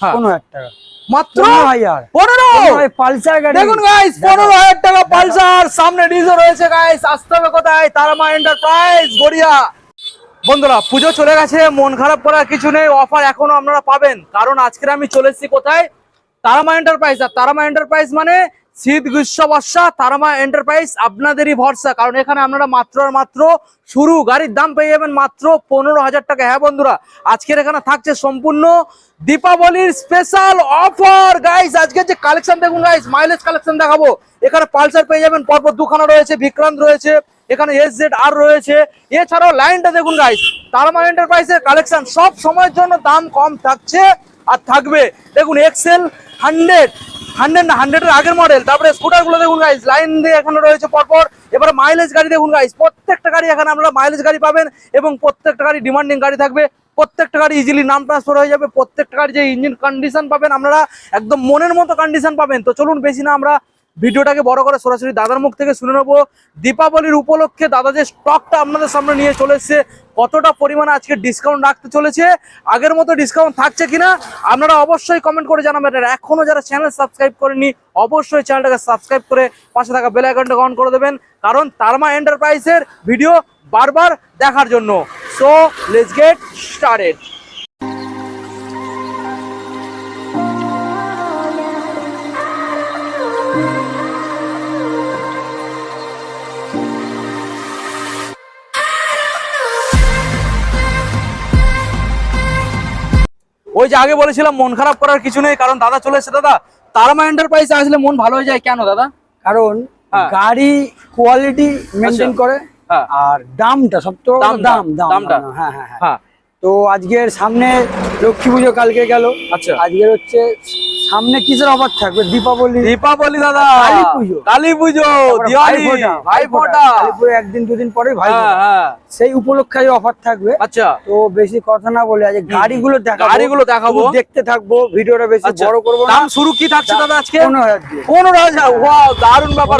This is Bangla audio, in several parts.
হ্যাঁ। পনেরো হাজার টাকা। মাত্র পনেরো? পালসার গাড়ি। দেখুন গাইস পনেরো হাজার টাকা পালসার সামনে ডিজো রয়েছে গাইস আসতে হবে কোথায়? তারামা এন্টারপ্রাইজ গড়িয়া। বন্ধুরা পুজো চলে গেছে মন খারাপ করার কিছু নেই অফার এখনও আপনারা পাবেন। কারণ আজকের আমি কোথায়? তারামা এন্টারপ্রাইজ আর তারামা এন্টারপ্রাইজ মানে শীত গ্রীষ্ম, বর্ষা তারামা এন্টারপ্রাইজ আপনাদেরই ভরসা। কারণ এখানে আপনারা মাত্র আর মাত্র শুরু গাড়ির দাম পেয়ে যাবেন মাত্র পনেরো হাজার টাকা। হ্যাঁ বন্ধুরা, আজকের এখানে থাকছে সম্পূর্ণ দীপাবলির স্পেশাল অফার গাইস আজকে যে কালেকশন দেখুন গাইস মাইলেজ কালেকশন দেখাবো। এখানে পালসার পেয়ে যাবেন, পরপর দুখানা রয়েছে, বিক্রান্ত রয়েছে, এখানে এস জেড আর রয়েছে। এছাড়াও লাইনটা দেখুন গাইস তারমা এন্টারপ্রাইজের কালেকশন সব সময়ের জন্য দাম কম থাকছে আর থাকবে। দেখুন এক্সেল হান্ড্রেড হান্ড্রেড হান্ড্রেডের আগের মডেল তারপরে স্কুটারগুলো দেখুন গাইজ লাইন দিয়ে এখানে রয়েছে পরপর। এবারে মাইলেজ গাড়ি দেখুন গাইজ প্রত্যেকটা গাড়ি এখানে আপনারা মাইলেজ গাড়ি পাবেন এবং প্রত্যেকটা গাড়ি ডিমান্ডিং গাড়ি থাকবে। প্রত্যেকটা গাড়ি ইজিলি নাম ট্রান্সফার হয়ে যাবে। প্রত্যেকটা গাড়ি যে ইঞ্জিন কন্ডিশন পাবেন আপনারা, একদম মনের মতো কন্ডিশন পাবেন। তো চলুন, বেশি না আমরা ভিডিওটাকে বড় করে সরাসরি দাদার মুখ থেকে শুনে নেব। দীপাবলির উপলক্ষে দাদা যে স্টকটা আপনাদের সামনে নিয়ে চলে এসছে, কতটা পরিমাণে আজকে ডিসকাউন্ট রাখতে চলেছে, আগের মতো ডিসকাউন্ট থাকছে কিনা, আপনারা অবশ্যই কমেন্ট করে জানাবেন। আর এখনও যারা চ্যানেল সাবস্ক্রাইব করেনি অবশ্যই চ্যানেলটাকে সাবস্ক্রাইব করে পাশে থাকা বেল আইকনটা অন করে দেবেন। কারণ তারমা এন্টারপ্রাইজের ভিডিও বারবার দেখার জন্য। সো লেটস গেট স্টার্টেড ওই যে আগে বলেছিলাম মন খারাপ করার কিছু নেই কারণ দাদা চলে এসেছে দাদা তারামা এন্টারপ্রাইজে আসলে মন ভালো হয়ে যায় কেন দাদা কারণ হ্যাঁ। গাড়ি কোয়ালিটি মেনটেন আচ্ছা। করে হ্যাঁ। আর দামটা সবথেকে তো দাম দাম দামটা। দাম, হ্যাঁ হ্যাঁ হ্যাঁ হ্যাঁ তো আজকের সামনে লক্ষ্মী পুজো কালকে গেল আচ্ছা আজকের হচ্ছে সামনে কিসের অফার থাকবে? দীপাবলি। দীপাবলি দাদা। কালী পুজো। কালী একদিন দুদিন পরে ভাই হ্যাঁ হ্যাঁ। সেই উপলক্ষে অফার থাকবে। আচ্ছা। তো বেশি কথা না বলে আজ গাড়িগুলো দেখাবো। গাড়িগুলো দেখাবো। দেখতে থাকব ভিডিওটা বেশি আচ্ছা। বড় করব দাম শুরু কি থাকছে দাদা আজকে? পনেরো হাজার দিয়ে। পনেরো হাজার। ওয়াও দারুণ ব্যাপার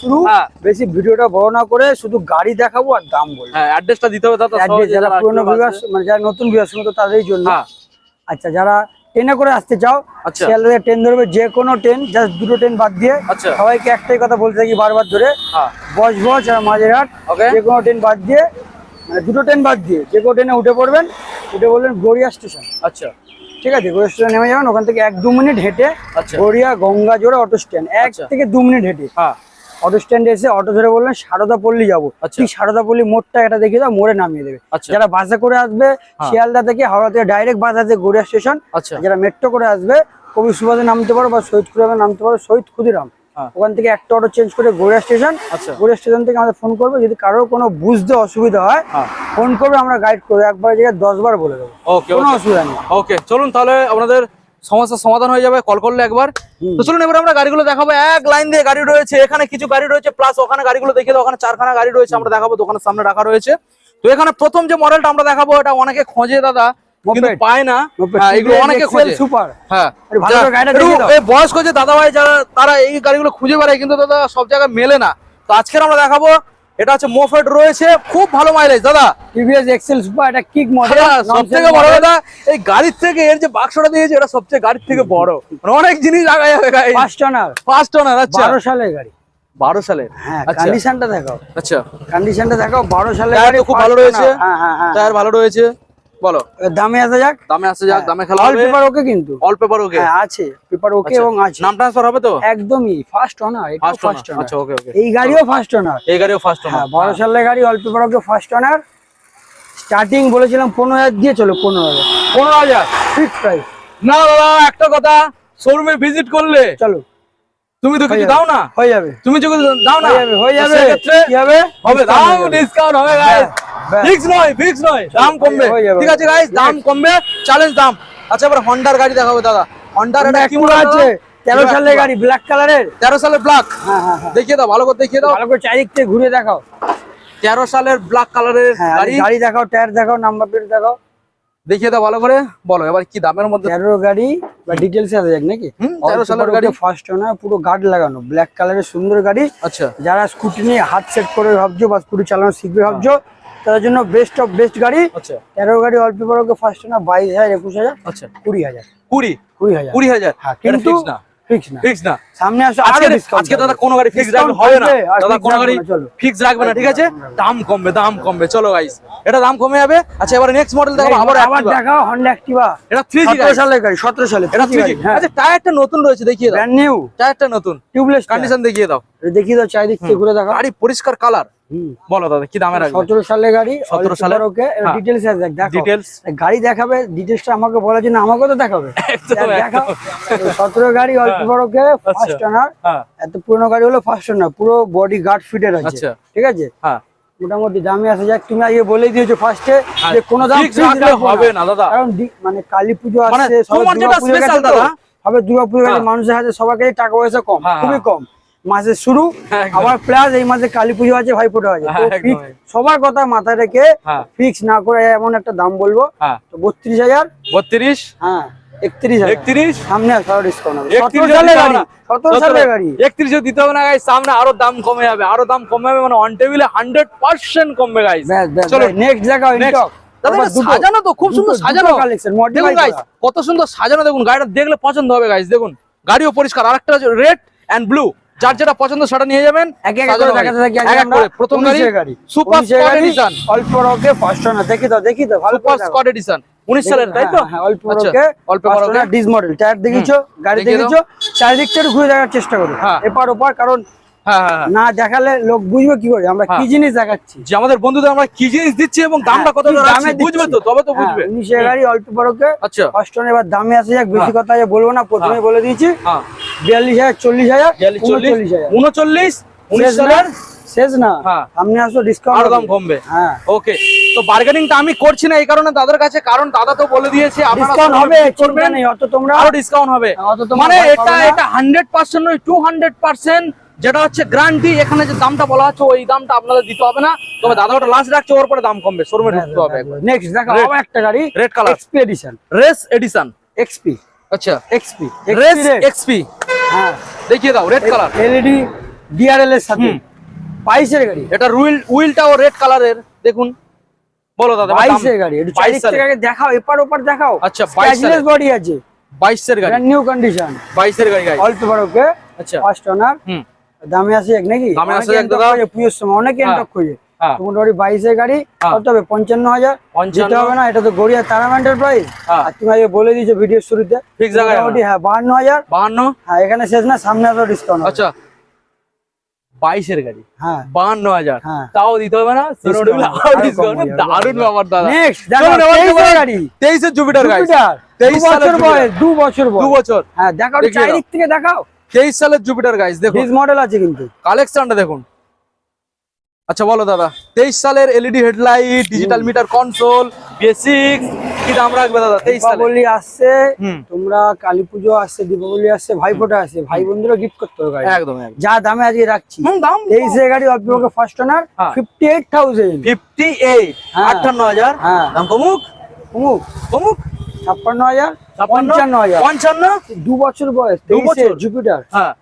শুরু। হ্যাঁ। বেশি ভিডিওটা বড় না করে শুধু গাড়ি দেখাবো আর দাম বলব। হ্যাঁ অ্যাড্রেসটা দিতে হবে দাদা যারা পুরোনো ভিউয়ার্স মানে যারা নতুন ভিউয়ার্স তো তাদের জন্য। আচ্ছা যারা ট্রেনে করে আসতে চাও আচ্ছা। শিয়ালদাতে ট্রেন ধরবে যে কোনো ট্রেন জাস্ট দুটো ট্রেন বাদ দিয়ে আচ্ছা। সবাইকে একটাই কথা বলতে থাকি বারবার ধরে হ্যাঁ। বস বস আর মাঝেরহাট যে কোনো ট্রেন বাদ দিয়ে মানে দুটো ট্রেন বাদ দিয়ে যে কোনো ট্রেনে উঠে পড়বেন উঠে বলবেন গড়িয়া স্টেশন। আচ্ছা। ঠিক আছে গড়িয়া স্টেশন নেমে যাবেন ওখান থেকে এক দু মিনিট হেঁটে আচ্ছা। গড়িয়া গঙ্গা জোড়া অটো স্ট্যান্ড এক আচ্ছা। থেকে দু মিনিট হেঁটে। হ্যাঁ। অটো স্ট্যান্ডে এসে অটো ধরে বললেন সারদা পল্লী যাব। আচ্ছা। ঠিক সারদা পল্লী মোড়টা এটা দেখিয়ে দাও মোড়ে নামিয়ে দেবে। আচ্ছা। যারা বাসে করে আসবে হ্যাঁ। শিয়ালদা থেকে হাওড়া থেকে ডাইরেক্ট বাস আছে গড়িয়া স্টেশন আচ্ছা। যারা মেট্রো করে আসবে কবি সুভাষে নামতে পারো বা শহীদ খুরামে নামতে পারো শহীদ ক্ষুদিরাম। হ্যাঁ। ওখান থেকে একটা অটো চেঞ্জ করে গড়িয়া স্টেশন আচ্ছা। গড়িয়া স্টেশন থেকে আমাদের ফোন করবে যদি কারোর কোনো বুঝতে অসুবিধা হয় হ্যাঁ। ফোন করবে আমরা গাইড করব একবার জায়গায় দশ বার বলে দেবো। ওকে কোনো অসুবিধা নেই। ওকে চলুন তাহলে আপনাদের সমস্যার সমাধান হয়ে যাবে কল করলে একবার। তো চলুন এবার আমরা গাড়িগুলো দেখাবো। এক লাইন দিয়ে গাড়ি রয়েছে এখানে কিছু গাড়ি রয়েছে প্লাস ওখানে গাড়িগুলো দেখিয়ে দাও ওখানে চারখানা গাড়ি রয়েছে আমরা দেখাবো দোকানের সামনে রাখা রয়েছে। তো এখানে প্রথম যে মডেলটা আমরা দেখাবো এটা অনেকে খোঁজে দাদা কিন্তু পায় না। হ্যাঁ, এগুলো অনেকে খোঁজে। সুপার হ্যাঁ বয়স্ক যে দাদা ভাই যারা তারা এই গাড়িগুলো খুঁজে বেড়ায় কিন্তু দাদা সব জায়গায় মেলে না। তো আজকের আমরা দেখাবো এটা হচ্ছে মোফেট রয়েছে। খুব ভালো মাইলেজ দাদা। টিভিএস এক্সেল সুপার এটা কিক মডেল সবথেকে বড় কথা এই গাড়ির থেকে এর যে বাক্সটা দিয়েছে এটা সবচেয়ে গাড়ির থেকে বড়। মানে অনেক জিনিস লাগা যাবে গাড়ি ফার্স্ট অনার ফার্স্ট ওনার আচ্ছা। বারো সালের গাড়ি। বারো সালের। হ্যাঁ আচ্ছা। কন্ডিশনটা দেখাও। আচ্ছা। কন্ডিশনটা দেখাও বারো সালের গাড়ি খুব ভালো রয়েছে। হ্যাঁ হ্যাঁ হ্যাঁ। টায়ার ভালো রয়েছে। বলো। দামে আসা যাক। দামে আসছে যাক দামে খেলা অল পেপার ওকে কিন্তু। All paper okay? হ্যাঁ আছে। পেপার ওকে আচ্ছা। এবং আছে। নাম ট্রান্সফার হবে তো? একদমই। ফার্স্ট অনার এটা ফার্স্ট ওনার আচ্ছা ওকে ওকে। এই গাড়িও ফার্স্ট অনার এই গাড়িও ফার্স্ট হ্যাঁ ওনার বারো সালের গাড়ি all paper okay first owner starting বলেছিলাম পনেরো হাজার দিয়ে চলো পনেরো হাজার। পনেরো হাজার? ফিক্স প্রাইস না দাদা একটা কথা। শোরুমে ভিজিট করলে চলো। তুমি তো কিছু দাও না? হয়ে যাবে। তুমি কিছু দাও না? হয়ে যাবে হয়ে যাবে। কি হবে? হবে। হয়ে যাবে। ডিসকাউন্ট হবে গাইস। ফিক্স নয় ফিক্স নয় দাম কমবে। ঠিক আছে গাইস দাম কমবে চ্যালেঞ্জ দাম। আচ্ছা এবার হন্ডার গাড়ি দেখাবো দাদা। হন্ডার এটা কি আছে? তেরো সালের গাড়ি ব্ল্যাক কালারের তেরো সালের ব্ল্যাক হ্যাঁ হ্যাঁ দেখিয়ে দাও ভালো করে দেখিয়ে দাও। ভালো করে চারিদিক থেকে ঘুরে দেখাও। তেরো সালের ব্ল্যাক কালারের গাড়ি। গাড়ি দেখাও টায়ার দেখাও নাম্বার প্লেট দেখাও। দেখিয়ে দাও ভালো করে। বলো এবার কি দামের মধ্যে? তেরো গাড়ি বা ডিটেলস আছে যাক নাকি? 13 সালের গাড়ি। ফার্স্ট ওনার পুরো গার্ড লাগানো ব্ল্যাক কালারের সুন্দর গাড়ি। আচ্ছা। যারা স্কুটি নিয়ে হাত সেট করে ভাবছ বা স্কুটি চালানো শিখবে ভাবছ তাদের জন্য বেস্ট অফ বেস্ট গাড়ি। আচ্ছা। তেরো গাড়ি অল্প বড় ফার্স্ট না বাইশ হাজার একুশ হাজার আচ্ছা। কুড়ি হাজার। কুড়ি? কুড়ি হাজার। কুড়ি হাজার? হ্যাঁ কিন্তু fix না? ফিক্স না। ফিক্স না? সামনে আসো আজকে আজকে দাদা কোনো গাড়ি ফিক্স রাখবে? হবে না। দাদা কোনো গাড়ি ফিক্স রাখবে না ঠিক আছে? দাম কমবে দাম কমবে। চলো গাইস এটা দাম কমে যাবে। আচ্ছা এবারে নেক্সট মডেল দেখো আবার আবার Activa। দেখাও হন্ডা অ্যাক্টিভা এটা 3G সতেরো গাইস সালের গাড়ি সতেরো সালে এটা 3G হ্যাঁ। আচ্ছা টায়ারটা নতুন রয়েছে দেখিয়ে দাও। ব্র্যান্ড নিউ টায়ারটা নতুন। টিউবলেস কন্ডিশন দেখিয়ে দাও। দেখিয়ে দাও চারিদিক থেকে ঘুরে দেখাও। গাড়ি পরিষ্কার কালার হুম। বলো দাদা কি দামে রাখবে? সতেরো সালের গাড়ি 17 সালের? ওকে। হ্যাঁ। ডিটেলস দেখ ডিটেলস গাড়ি দেখাবে ডিটেলসটা আমাকে বলার জন্য আমাকেও তো দেখাবে। দেখ, দেখাও। সতেরো গাড়ি অল্প বড়কে ফার্স্ট ওনার হ্যাঁ। এত পুরনো গাড়ি হলো ফার্স্ট ওনার পুরো বডি গার্ড ফিটেড আছে আচ্ছা। ঠিক আছে? হ্যাঁ। মোটামুটি দামে আসে যাক তুমি আগে বলে দিয়েছ ফার্স্টে যে কোনো দাম হবে না দাদা। কারণ মানে কালী পুজো মানে আসছে দুর্গাপুজো। হবে হ্যাঁ। মানুষের হাতে সবার কাছে টাকা পয়সা কম হ্যাঁ, খুবই হ্যাঁ। কম। মাসের শুরু হ্যাঁ, আবার প্লাস এই মাসে কালী পুজো আছে ভাই ফোটা আছে হ্যাঁ। সবার কথা মাথায় রেখে হ্যাঁ। ফিক্স না করে এমন একটা দাম বলব হ্যাঁ। তো বত্রিশ হাজার। বত্রিশ? হ্যাঁ। আরও দাম কমে যাবে আরও দাম কমে যাবে মানে অন টেবিলে হান্ড্রেড পার্সেন্ট কমবে চলো। নেক্সট সাজানো তো খুব সুন্দর সাজানো। দেখুন কত সুন্দর সাজানো। দেখুন গাড়িটা দেখলে পছন্দ হবে গাইস দেখুন গাড়িও পরিষ্কার। আরেকটা রেড এন্ড ব্লু যার যেটা পছন্দ সেটা নিয়ে যাবেন। প্রথম গাড়ি সুপার স্কট এডিশন। অল্প রকে ফার্স্ট দেখি দাও দেখি ভালো সুপার স্কট এডিশন। 19 সালের তাই তো? হ্যাঁ, হ্যাঁ, অল্প আচ্ছা, অল্প ওনার ডিস মডেল টায়ার দেখিছো গাড়ি দেখিছো চারিদিকটা ঘুরে দেখার চেষ্টা করো। হ্যাঁ। এপার ওপার কারণ হ্যাঁ। না দেখালে লোক বুঝবে কি করে আমরা কি। জিনিস দেখাচ্ছি। যে আমাদের বন্ধুদের আমরা কি জিনিস দিচ্ছি এবং দামটা কত দামে বুঝবে তো তবে তো বুঝবে। উনিশের গাড়ি অল্প বড়কে আচ্ছা। ফার্স্ট এবার দামে আসে যাক বেশি। কথা বলব না প্রথমে বলে দিয়েছি। বিয়াল্লিশ হাজার চল্লিশ হাজার চল্লিশ? হাজার। উনচল্লিশ? উনিশ শেষ না? হ্যাঁ। সামনে আসো ডিসকাউন্ট আরও দাম কমবে। হ্যাঁ। ওকে তো বার্গেনিংটা আমি করছি না এই কারণে দাদার কাছে কারণ দাদা তো বলে দিয়েছে ডিসকাউন্ট হবে visit অত তোমরা আরও ডিসকাউন্ট হবে। মানে এটা এটা হান্ড্রেড পার্সেন্ট নয় টু হান্ড্রেড পার্সেন্ট যেটা হচ্ছে গ্যারান্টি এখানে যে দামটা বলা হচ্ছে ওই দামটা আপনাদের দিতে হবে না। তবে দাদা ওটা লাস্ট রাখছে ওর পরে দাম কমবে শোরুমে ঢুকতে হবে নেক্সট দেখো Red. আবার একটা গাড়ি red colour XP edition race edition XP আচ্ছা। এক্সপি রেস এক্সপি হ্যাঁ। দেখিয়ে দাও রেড কালার এলইডি ডিআরএল এর সাথে। বাইশের গাড়ি। এটা রুইল উইলটাও রেড কালারের দেখুন। বলো দাদা এবার দাম। বাইশের গাড়ি একটু 22 থেকে দেখাও এপার ওপার দেখাও। আচ্ছা, 22 সালের। বডি আছে। বাইশের গাড়ি। নিউ কন্ডিশন বাইশের গাড়ি গাড়ি অল্প বড়কে আচ্ছা। ফার্স্ট ওনার হুম। দামে আসে এক নাকি? দামে আসে অনেকে এক দাদা। খোঁজে, পুজোর সময় অনেকে হ্যাঁ। এনটক হ্যাঁ। তো মোটামুটি বাইশের গাড়ি হ্যাঁ। কত হবে? পঞ্চান্ন হাজার। 55 যেতে হবে না এটা তো গড়িয়া তারামান্ডের প্রাইস হ্যাঁ। আর তুমি আগে বলে দিয়েছ ভিডিওর শুরুতে। মোটামুটি হ্যাঁ বাহান্ন হাজার। বাহান্ন। হ্যাঁ এখানে শেষ না সামনে আরও ডিসকাউন্ট আচ্ছা। বাইশের গাড়ি। হ্যাঁ। বাহান্ন হাজার হ্যাঁ। তাও দিতে হবে না। দারুণ ব্যাপার দাদা। তেইশের জুপিটার গাড়ি। তেইশ সালের বছর বয়স দু বছর দু বছর হ্যাঁ দেখাও চারিদিক থেকে দেখাও। তেইশ সালের জুপিটার গাইস দেখুন। মডেল আছে কিন্তু। কালেকশনটা দেখুন। আচ্ছা বলো দাদা তেইশ সালের LED headlight digital meter console basic কি দাম রাখবে দাদা? তেইশ সালে দীপাবলি আসছে তোমরা কালী পুজো আসছে দীপাবলি আসছে ভাইফোঁটা আসছে ভাই বন্ধুরা গিফট করতে হবে গাড়ি। একদম যা দামে আজকে রাখছি। তেইশে গাড়ি ফার্স্ট ওনার হ্যাঁ। Fifty eight thousand fifty eight. আটান্ন হাজার। হ্যাঁ। দাম কমুক? অমুক কমুক? ছাপ্পান্ন হাজার ছাপ্পান্ন? পঞ্চান্ন হাজার। পঞ্চান্ন? দু বছর বয়স দু তেইশে বছর? জুপিটার হ্যাঁ।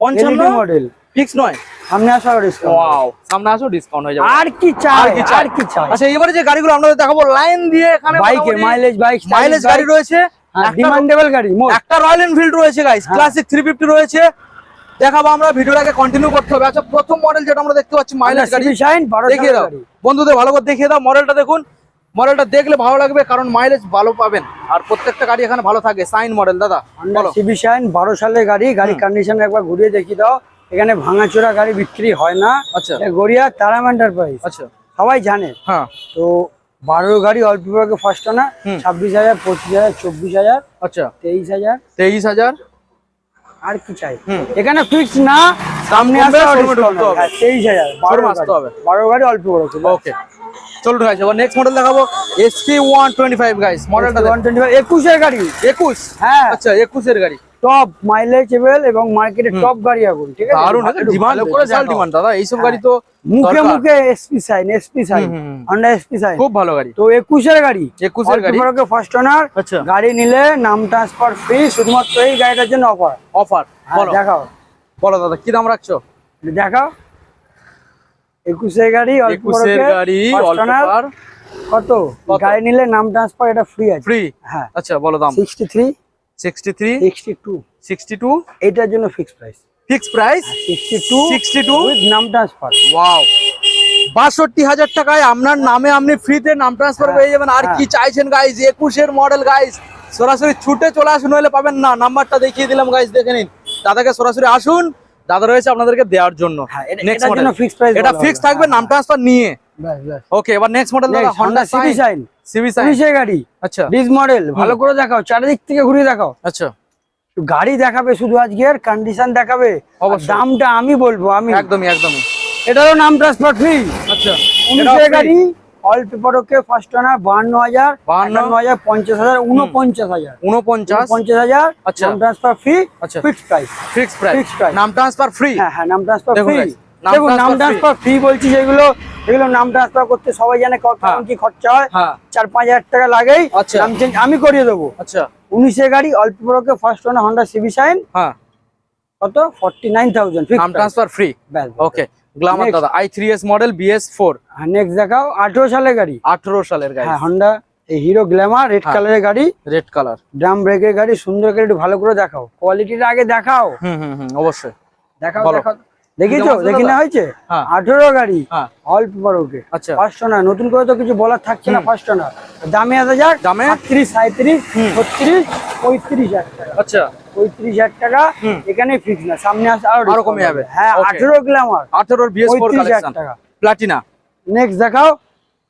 পঞ্চান্ন? মডেল ফিক্স নয় সামনে আসা ডিসকাউন্ট ওয়াও সামনে আসো ডিসকাউন্ট হয়ে যাবে। আর কি চাই আর কি চাই? আচ্ছা এবারে যে গাড়িগুলো আপনাদের দেখাবো লাইন দিয়ে এখানে বাইকের মাইলেজ বাইক মাইলেজ গাড়ি রয়েছে। ডিমান্ডেবল গাড়ি একটা রয়্যাল এনফিল্ড রয়েছে গাইস হ্যাঁ। ক্লাসিক থ্রি ফিফটি রয়েছে। দেখাবো আমরা ভিডিওটাকে কন্টিনিউ করতে হবে। আচ্ছা প্রথম মডেল যেটা আমরা দেখতে পাচ্ছি মাইলেজ গাড়ি। শাইন দেখিয়ে দাও। বন্ধুদের ভালো করে দেখিয়ে দাও মডেলটা দেখুন। মডেলটা দেখলে ভালো লাগবে কারণ মাইলেজ ভালো পাবেন। আর প্রত্যেকটা গাড়ি এখানে ভালো থাকে সাইন মডেল দাদা সিবি শাইন বারো সালের গাড়ি গাড়ি কন্ডিশন একবার ঘুরিয়ে দেখিয়ে দাও। এখানে ভাঙাচোরা গাড়ি বিক্রি হয় না। আচ্ছা। গড়িয়া তারাম এন্টারপ্রাইজ আচ্ছা। সবাই জানে। হ্যাঁ। তো বারো গাড়ি অল্প বিভাগে ফার্স্ট না। ছাব্বিশ হাজার পঁচিশ হাজার চব্বিশ হাজার আচ্ছা। তেইশ হাজার। তেইশ হাজার? আর কি চাই। এখানে ফিক্স না সামনে হবে। তেইশ হাজার বারো আসতে হবে। বারো গাড়ি অল্প বড় ওকে চলুন গাইস এবার নেক্সট মডেল দেখাবো। SP one twenty five guys মডেলটা ওয়ান টোয়েন্টি ফাইভ একুশের গাড়ি। একুশ? হ্যাঁ। আচ্ছা একুশের গাড়ি। টপ মাইলেজেবল এবং মার্কেটে টপ গাড়ি এখন ঠিক আছে? দারুণ ডিমান্ড করে দেখাও। ডিমান্ড দাদা এইসব গাড়ি তো মুখে মুখে SP Shine SP Shine. Honda SP Shine খুব ভালো গাড়ি। তো একুশের গাড়ি 21 এর গাড়ি। First owner. গাড়ি নিলে নাম ট্রান্সফার ফ্রি শুধুমাত্র এই গাড়িটার জন্য অফার অফার বলো। দেখাও। বলো দাদা কি দাম রাখছো? দেখাও। একুশের গাড়ি অল্প একুশের বড়কে, গাড়ি অল্প কত? গাড়ি নিলে নাম ট্রান্সফার এটা ফ্রি আছে। ফ্রি হ্যাঁ। আচ্ছা বলো দাম। Sixty three sixty three sixty two. Sixty two. এটার জন্য fix price fix price sixty two 62 with নাম ট্রান্সফার ওয়াও বাষট্টি হাজার টাকায় আপনার নামে আপনি ফ্রিতে নাম ট্রান্সফার হ্যাঁ, যাবেন। আর কি হ্যাঁ। চাইছেন গাইজ একুশের মডেল গাইজ সরাসরি ছুটে চলে আসুন হলে পাবেন না। নাম্বারটা দেখিয়ে দিলাম গাইজ দেখে নিন। দাদাকে সরাসরি আসুন। দাদা রয়েছে আপনাদেরকে দেওয়ার জন্য। হ্যাঁ, এটা- নেক্সট মডেল জন্য এটা বলা ফিক্স থাকবে নাম ট্রান্সফার নিয়ে। ওকে এবার next model Honda Shine Shine। CB Shine পুলিশের গাড়ি। আচ্ছা। ডিস মডেল ভালো করে দেখাও চারিদিক থেকে ঘুরিয়ে দেখাও। আচ্ছা। গাড়ি দেখাবে শুধু আজকের কন্ডিশন দেখাবে। দামটা আমি বলব আমি। একদমই একদমই। এটারও নাম ট্রান্সফার ফ্রি আচ্ছা। উনিশের গাড়ি all paper okay first owner বাহান্ন হাজার বাহান্ন? হাজার পঞ্চাশ হাজার উনপঞ্চাশ হাজার। উনপঞ্চাশ পঞ্চাশ হাজার আচ্ছা। নাম ট্রান্সফার ফ্রি আচ্ছা। Fix price fix price Fixed price। নাম ট্রান্সফার ফ্রি হ্যাঁ হ্যাঁ নাম ট্রান্সফার ফ্রি দেখুন নাম ট্রান্সফার ফ্রি বলছি যেগুলো এগুলো নাম ট্রান্সফার করতে সবাই জানে কত হ্যাঁ। কি খরচা হয়। হ্যাঁ। চার পাঁচ হাজার টাকা লাগেই। আচ্ছা। নাম চেঞ্জ আমি করিয়ে দেবো। আচ্ছা। উনিশের গাড়ি অল্প first owner Honda CB Shine কত? ফর্টি নাইন থাউজেন্ড নাম ট্রান্সফার ফ্রি ওকে গ্লামার দাদা I three S model BS four next দেখাও আঠেরো সালের গাড়ি। আঠারো সালের গাড়ি। হন্ডা এই হিরো গ্ল্যামার রেড। কালারের গাড়ি। রেড কালার ড্রাম ব্রেকের গাড়ি সুন্দর করে একটু ভালো করে দেখাও। কোয়ালিটিটা আগে দেখাও। হুম হুম অবশ্যই। দেখাও। দেখাও। দেখিছো দেখি না হয়েছে? হ্যাঁ। আঠেরো গাড়ি হ্যাঁ। অল্প বড় ওকে। আচ্ছা। ফার্স্ট না নতুন করে তো কিছু বলার থাকছে না ফার্স্ট না। দামে আসা যাক দামে? আটত্রিশ সাঁত্রিশ ছত্রিশ পঁয়ত্রিশ হাজার টাকা। আচ্ছা। পঁয়ত্রিশ হাজার টাকা এখানে ফিক্স না সামনে আসে আরও আরও কমে যাবে। হ্যাঁ আঠেরো গ্ল্যামার আঠারোর পঁয়ত্রিশ হাজার টাকা। প্লাটিনা নেক্সট দেখাও।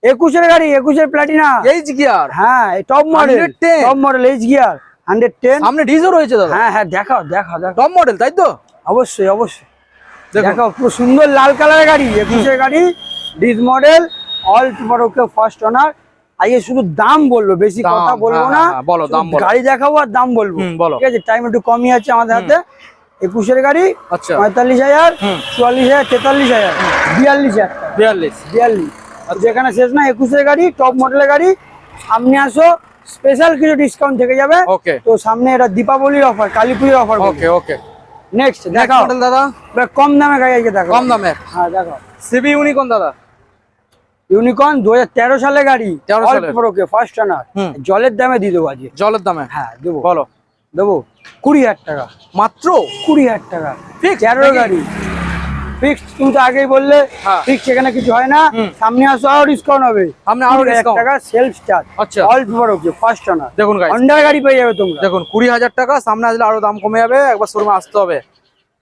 একুশের গাড়ি একুশের প্লাটিনা এইচ গিয়ার হ্যাঁ top model 110 top model H gear hundred ten সামনে ডিজো রয়েছে দাদা। হ্যাঁ হ্যাঁ দেখাও দেখাও দেখাও। টপ মডেল তাই তো? অবশ্যই অবশ্যই। দেখাও পুরো সুন্দর লাল কালারের গাড়ি একুশের গাড়ি disc model all first owner আজকে শুধু দাম বলব বেশি কথা বলব হ্যাঁ, না। হ্যাঁ, বলো, দাম গাড়ি দেখাবো আর দাম বলব। বলো। ঠিক আছে টাইম একটু কমই আছে আমাদের হাতে। একুশের গাড়ি আচ্ছা। পঁয়তাল্লিশ হাজার চুয়াল্লিশ হাজার তেতাল্লিশ হাজার বিয়াল্লিশ হাজার বিয়াল্লিশ। বিয়াল্লিশ। যেখানে শেষ না একুশের গাড়ি টপ মডেলের গাড়ি। সামনে আসো স্পেশাল কিছু ডিসকাউন্ট থেকে যাবে। তো সামনে এটা দীপাবলির অফার কালী পুজোর অফার ওকে ওকে নেক্সট দেখো মডেল দাদা। কম দামে গাড়ি আজকে দেখো কম দামে। হ্যাঁ দেখো সিবি ইউনিকর্ন দাদা। ইউনিকর্ন দু হাজার সালের গাড়ি। 13 সালের। ওকে ফার্স্ট আনার জলের দামে দিয়ে দেবো আজকে। জলের দামে? হ্যাঁ দেবো। বলো। দেবো। কুড়ি হাজার টাকা। মাত্র? কুড়ি হাজার টাকা। ঠিক তেরো গাড়ি। ফিক্স তুমি তো আগেই বললে হ্যাঁ। ফিক্স এখানে কিছু হয় না। সামনে আসো আরও ডিসকাউন্ট হবে। সামনে আরও 20,000 টাকা সেলফ আচ্ছা। অল ওকে ফার্স্ট দেখুন গাইস গাড়ি পেয়ে যাবে তোমরা। দেখুন টাকা সামনে আসলে আরও দাম কমে যাবে একবার শোরুমে আসতে হবে।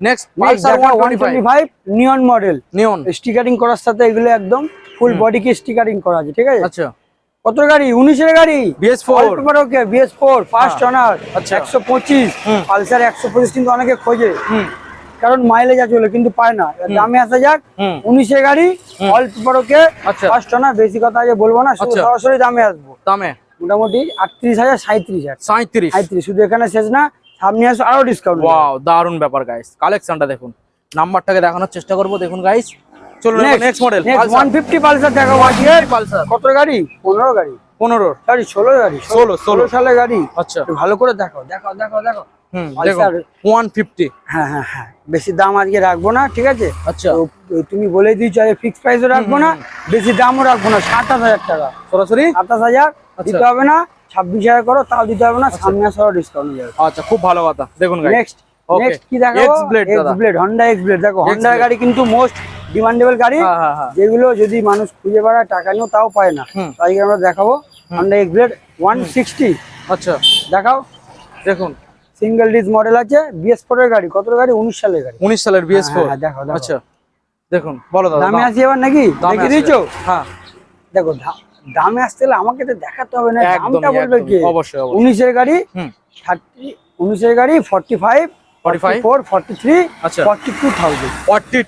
Next Pulsar neon model neon stickering করার সাথে এগুলো একদম ফুল স্টিকারিং করা আছে ঠিক আছে? আচ্ছা। কত গাড়ি? উনিশের গাড়ি। BS4 okay BS four first owner আচ্ছা। একশো পঁচিশ পালসার একশো পঁচিশ কিন্তু অনেকে খোঁজে। কারণ মাইলেজ আছে কিন্তু পায় না। দামে আসা যাক উনিশে গাড়ি অল পেপার ওকে আচ্ছা। ফার্স্ট বেশি কথা আগে বলব না আচ্ছা। সরাসরি দামে আসব। দামে? মোটামুটি আটত্রিশ হাজার সাঁত্রিশ হাজার। সাঁত্রিশ সাঁত্রিশ শুধু এখানে শেষ না সামনে আসো আরও ডিসকাউন্ট ওয়াও দারুণ ব্যাপার গাইস কালেকশনটা দেখুন। নাম্বারটাকে দেখানোর চেষ্টা করব দেখুন গাইস চলুন next model one fifty Pulsar দেখো আজকে। পালসার কত গাড়ি? পনেরো গাড়ি। পনেরো সরি ষোলো গাড়ি। ষোলো, ষোলো। সালে গাড়ি। আচ্ছা। ভালো করে দেখো দেখো দেখো দেখো ওয়ান ফিফটি হ্যাঁ হ্যাঁ হ্যাঁ বেশি দাম আজকে রাখব না ঠিক আছে? আচ্ছা। তুমি বলে দিয়েছ আগে ফিক্স প্রাইসও রাখব না বেশি দামও রাখব না সাতাশ হাজার টাকা। সরাসরি? সাতাশ হাজার আচ্ছা। দিতে হবে না ছাব্বিশ হাজার করো তাও দিতে হবে না সামনে আসারও ডিসকাউন্ট আচ্ছা খুব ভালো কথা। দেখুন নেক্সট নেক্সট কি দেখাবো? X X blade Honda X blade দেখো হন্ডার গাড়ি কিন্তু মোস্ট ডিমান্ডেবল গাড়ি হ্যাঁ হ্যাঁ হ্যাঁ। যেগুলো যদি মানুষ খুঁজে বেড়ায় টাকা নিয়েও তাও পায় না। তাই আমরা দেখাবো Honda X blade one sixty আচ্ছা। দেখাও। দেখুন সিঙ্গেল ডিস মডেল আছে বিএস ফোরের গাড়ি কত গাড়ি? উনিশ সালের গাড়ি। উনিশ সালের বিএস ফোর হ্যাঁ, হ্যাঁ, দেখো, দেখো। আচ্ছা দেখুন বলো দামে। আসি এবার নাকি? দেখে দিয়েছ হ্যাঁ। দেখো দামে আসতে হলে আমাকে তো দেখাতে হবে না দামটা বলবে কে? অবশ্যই। উনিশের গাড়ি থার্টি উনিশের গাড়ি forty five 45 four forty three আচ্ছা।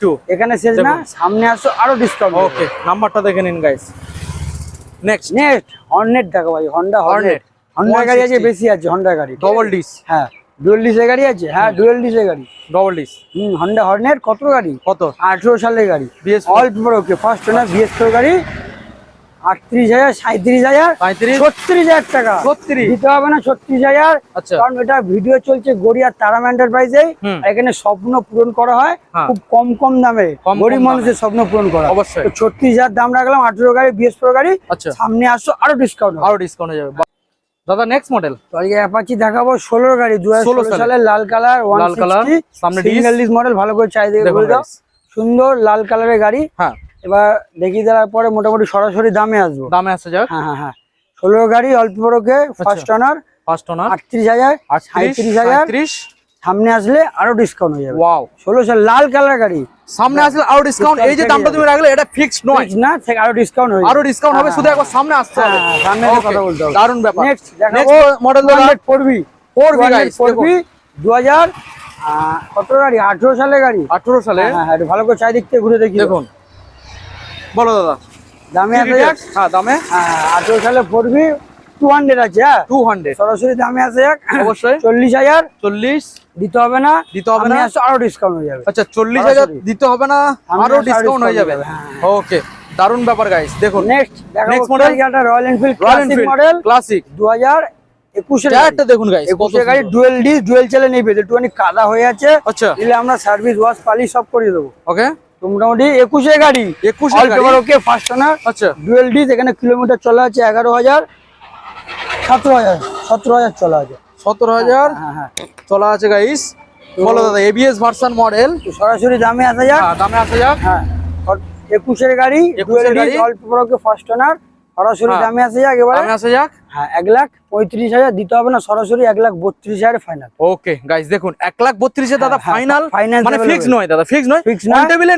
টু এখানে শেষ না সামনে আসো আরও ডিসকাউন্ট ওকে নাম্বারটা দেখে নিন গাইস নেক্সট নেক্সট হর্নেট দেখো ভাই হন্ডা হর্নেট হন্ডা গাড়ি আছে বেশি আছে হন্ডা গাড়ি ডবল ডিস হ্যাঁ। ডুয়েল ডিসের গাড়ি আছে? হ্যাঁ ডুয়েল ডিসের গাড়ি। ডবল ডিস হুম হন্ডা হর্নেট কত গাড়ি? কত? আঠেরো সালের গাড়ি। BS all okay first owner BS four গাড়ি। আটত্রিশ হাজার সাঁত্রিশ হাজার ছত্রিশ হাজার টাকা। ছত্রিশ? দিতে হবে না ছত্রিশ হাজার। আচ্ছা। কারণ এটা ভিডিও চলছে গড়িয়ার তারাম এন্টারপ্রাইজে এখানে স্বপ্ন পূরণ করা হয়। হ্যাঁ। খুব কম কম দামে। গরিব মানুষের স্বপ্ন পূরণ করা। অবশ্যই। ছত্রিশ হাজার দাম রাখলাম আঠেরো গাড়ি বিএস গাড়ি। আচ্ছা। সামনে আসো আরও ডিসকাউন্ট আরও ডিসকাউন্ট হয়ে যাবে। দাদা নেক্সট মডেল তো আজকে অ্যাপাচি দেখাবো ষোলোর গাড়ি দু হাজার 16 সালের লাল কালার ওয়ান লাল colour, সামনে ডিজিটালিস সিঙ্গেল ডিস মডেল ভালো করে চাই দিয়ে বলে দাও। সুন্দর লাল কালারের গাড়ি। হ্যাঁ। এবার দেখিয়ে দেওয়ার পরে মোটামুটি সরাসরি দামে আসব। দামে আসা যাক। হ্যাঁ হ্যাঁ হ্যাঁ। ষোলোর গাড়ি অল্প বড়কে ফার্স্ট অনার ফার্স্ট ওনার আটত্রিশ হাজার সাঁত্রিশ হাজার আটত্রিশ সামনে আসলে আরও ডিসকাউন্ট হয়ে যাবে। ওয়াও লাল কালার গাড়ি। সামনে আসলে আরও ডিসকাউন্ট এই যে দামটা তুমি রাখলে এটা ফিক্সড নয়। না আরও ডিসকাউন্ট হয়ে আরও ডিসকাউন্ট হবে শুধু একবার সামনে আসতে হবে। হ্যাঁ, সামনে কথা বলতে হবে। দারুণ ব্যাপার। নেক্সট নেক্সট মডেল দাদা ফোরবি 4V guys, ফোরবি দু হাজার কত গাড়ি? আঠেরো সালে গাড়ি। 18 সালে? হ্যাঁ হ্যাঁ একটু ভালো করে চারিদিক থেকে ঘুরে দেখি। দেখুন। বলো দাদা। দামে যাক হ্যাঁ দামে? হ্যাঁ আঠেরো সালে ফোরবি টু হান্ড্রেড আছে হ্যাঁ? 200 সরাসরি দামে অবশ্যই। চল্লিশ হাজার। 40 দিতে হবে না দিতে হবে না? আরও ডিসকাউন্ট হয়ে যাবে। আচ্ছা চল্লিশ হাজার দিতে হবে না আরও ডিসকাউন্ট হয়ে যাবে। হ্যাঁ, ওকে দারুণ ব্যাপার গাইস দেখুন। Next? Royal Enfield Classic model Classic দু হাজার একুশের টায়ারটা দেখুন গাইস একুশের গাড়ি। ডুয়েল ডিস ডুয়েল চেলে একটুখানি কাদা হয়ে আছে। আচ্ছা। দিলে আমরা সার্ভিস ওয়াশ পালিশ সব করিয়ে দেবো। ওকে মোটামুটি একুশের গাড়ি। 21 এর ওকে ফার্স্ট আচ্ছা। ডুয়েল ডিস এখানে কিলোমিটার চলা আছে এগারো হাজার। সতেরো হাজার সতেরো হাজার চলা আছে। সতেরো হাজার হ্যাঁ হ্যাঁ। চলা আছে গাইস বলো দাদা এবিএস ভার্সান মডেল সরাসরি দামে আসা যাক দামে আসা যাক হ্যাঁ। একুশের গাড়ি 21 এর গাড়ি? অল্প ফার্স্ট ওনার সরাসরি হ্যাঁ। দামে আসা যাক এবার আসা যাক হ্যাঁ এক লাখ পঁয়ত্রিশ হাজার দিতে হবে না সরাসরি এক লাখ বত্রিশ হাজার ফাইনাল ওকে গাইস দেখুন এক লাখ বত্রিশে দাদা হ্যাঁ, হ্যাঁ, ফাইনাল finance মানে। ফিক্স নয় দাদা ফিক্স নয় Fix নয় অন টেবিলে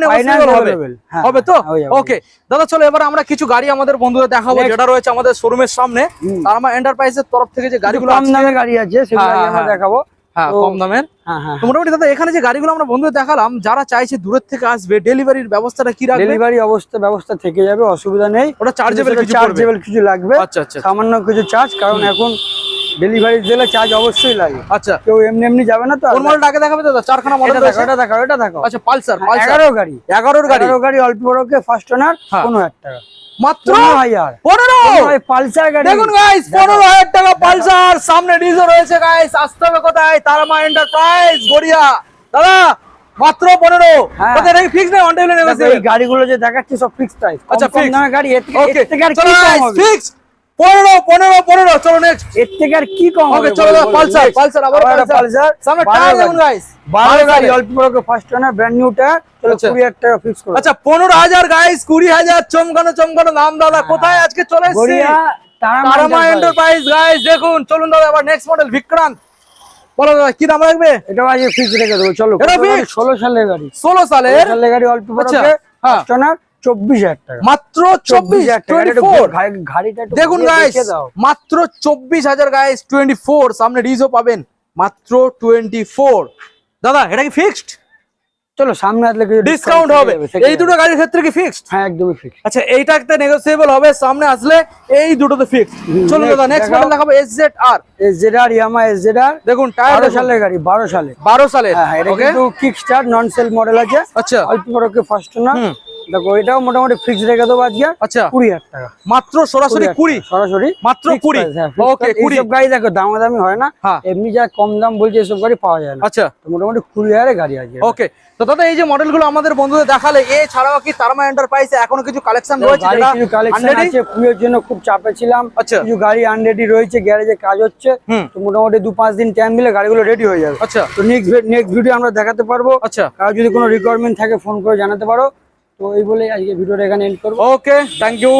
হবে হ্যাঁ, হবে তো হ্যাঁ, হয়ে। ওকে দাদা চলো এবার আমরা কিছু গাড়ি আমাদের বন্ধুদের দেখাবো যেটা রয়েছে আমাদের শোরুমের সামনে। তারমা এন্টারপ্রাইজের তরফ থেকে যে গাড়ি গাড়িগুলো কম দামের গাড়ি আছে সেগুলো হ্যাঁ, আমরা হ্যাঁ। দেখাবো হ্যাঁ কম দামের হ্যাঁ হ্যাঁ মোটামুটি দাদা এখানে যে গাড়িগুলো আমরা বন্ধুদের দেখালাম যারা চাইছে দূরের থেকে আসবে ডেলিভারির ব্যবস্থাটা কি রাখবে? ডেলিভারি অবস্থা ব্যবস্থা থেকে যাবে অসুবিধা নেই। ওটা চার্জেবল কিছু চার্জেবল কিছু লাগবে। আচ্ছা আচ্ছা সামান্য কিছু চার্জ কারণ এখন ডেলিভারি দিলে চার্জ অবশ্যই লাগে। আচ্ছা। কেউ এমনি এমনি যাবে না তো কোন মডেলটা আগে দেখাবে দাদা? চারখানা মডেল দেখো এটা দেখো এটা দেখো আচ্ছা পালসার হ্যাঁ, পালসার। এগারো গাড়ি। এগারোর গাড়ি। এগারো গাড়ি অল্প বড়কে ফার্স্ট ওনার হ্যাঁ। পনেরো হাজার টাকা। মাত্র পনেরো পালসার গাড়ি। দেখুন গাইস পনেরো হাজার টাকা পালসার। সামনে ডিজো রয়েছে গাইস আসতে হবে কোথায়? তারামা এন্টারপ্রাইজ গড়িয়া। দাদা মাত্র পনেরো। হ্যাঁ। ফিক্স নেই অন টেবিলে গাড়িগুলো যে দেখাচ্ছি সব ফিক্স প্রাইস আচ্ছা, fixed। গাড়ি ফিক্স পনেরো পনেরো পনেরো। চলো নেক্সট এর থেকে আর কি কম ওকে চলো পালসার পালসার আবার পালসার। সামনে টায়ার। দেখুন গাইস গাড়ি অল্প first owner brand new tyre চলো আচ্ছা। টাকা ফিক্স করো। আচ্ছা গাইস চমকানো চমকানো নাম দাদা কোথায় আজকে চলে এসেছি? তারামা তারামা এন্টারপ্রাইজ গাইস দেখুন চলুন দাদা আবার নেক্সট মডেল বিক্রান্ত বলো দাদা কি দাম রাখবে? আজকে ফিক্স রেখে দেবো চলো। এটা সালের গাড়ি। ষোলো সালের? ষোলো সালের গাড়ি অল্প আচ্ছা, হ্যাঁ। ফার্স্ট ওনার চব্বিশ হাজার টাকা। মাত্র চব্বিশ গাড়িটা দেখুন গাইস মাত্র চব্বিশ হাজার গাইস টোয়েন্টি ফোর সামনে ডিজও পাবেন। মাত্র টোয়েন্টি ফোর দাদা এটা কি ফিক্সড চলো সামনে আসলে ডিসকাউন্ট হবে। এই দুটো। গাড়ির ক্ষেত্রে কি ফিক্সড হ্যাঁ একদমই ফিক্স আচ্ছা এইটাতে নেগোসিয়েবল হবে। সামনে আসলে এই দুটোতে ফিক্সড হুম, দাদা নেক্সট। মডেল দেখাবো S Z R S Z R Yamaha S Z R দেখুন টায়ার সালের গাড়ি বারো সালে বারো সালের হ্যাঁ এটা কিন্তু kick start non self model আছে। আচ্ছা। অল্প বড়কে ফার্স্ট না। দেখো এটাও মোটামুটি ফিক্স রেখে দেবো আজকে আচ্ছা। কুড়ি হাজার টাকা। মাত্র সরাসরি কুড়ি সরাসরি মাত্র কুড়ি? হ্যাঁ, ওকে কুড়ি। এইসব গাড়ি দেখো দামাদামি হয় না। হ্যাঁ। এমনি যা কম দাম বলছে এসব গাড়ি পাওয়া যায় না। আচ্ছা। মোটামুটি কুড়ি হাজারের গাড়ি আছে ওকে তো দাদা এই যে মডেলগুলো আমাদের বন্ধুদের দেখালে এছাড়াও কি তারমা এন্টারপ্রাইজে এখনও কিছু কালেকশন রয়েছে যেটা কিছু কালেকশন? আছে পুজোর জন্য খুব চাপে ছিলাম। আচ্ছা। কিছু গাড়ি আনরেডি রয়েছে গ্যারেজে কাজ হচ্ছে। তো মোটামুটি দু পাঁচ দিন টাইম দিলে গাড়িগুলো রেডি হয়ে যাবে। আচ্ছা। তো নেক্সট নেক্সট ভিডিও আমরা দেখাতে পারব। আচ্ছা। কারও যদি কোনো রিকোয়ারমেন্ট থাকে ফোন করে জানাতে পারো। তো এই বলে আজকে ভিডিওটা এখানে এন্ড করব। Okay thank you